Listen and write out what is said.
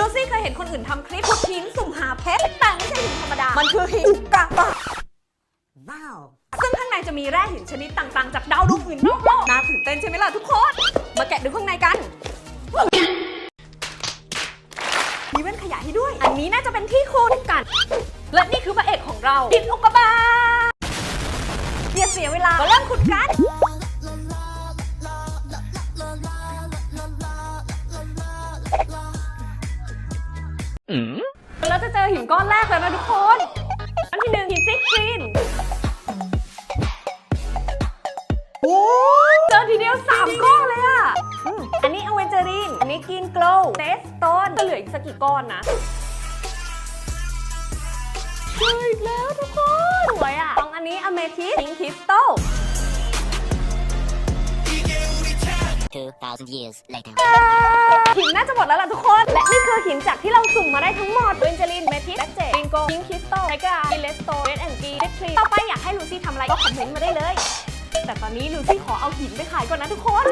ลูซี่เคยเห็นคนอื่นทำคลิปขุดหินสุ่มหาเพชรแต่ไม่ใช่หินธรรมดา มันคือหินอุกกาบาต Wow. ซึ่งข้างในจะมีแร่หินชนิดต่างๆ จากดาวดวงอื่นนอกโลกน่าตื่นเต้นใช่ไหมล่ะทุกคน มาแกะดูข้างในกัน มีแว่นขยายให้ด้วย อันนี้น่าจะเป็นที่คูณกัน และนี่คือพระเอกของเราหินอุกกาบาตอย่าเสียเวลามาเริ่มขุดกัน เราจะเจอหินก้อนแรกแล้วนะทุกคน อันที่หนึ่งหินซิกรีนโอ้เจอทีเดียวสามก้อนเลยอะอืมอันนี้อเวนเจอรีนอันนี้กินโกลว์เตสโตนจะเหลืออีกสักกี่ก้อนนะเจออีกแล้วทุกคน สวยอะสองอันนี้อเมทิสพิงคิสโต2,000 years later. หินน่าจะหมดแล้วล่ะทุกค พิงคิสโตไทกาอิเลสโตเรดแอนกีเดทรีต่อไปอยากให้ลูซี่ทำอะไรก็คอมเมนต์มาได้เลย แต่ตอนนี้ลูซี่ขอเอาหินไปขายก่อนนะทุกคน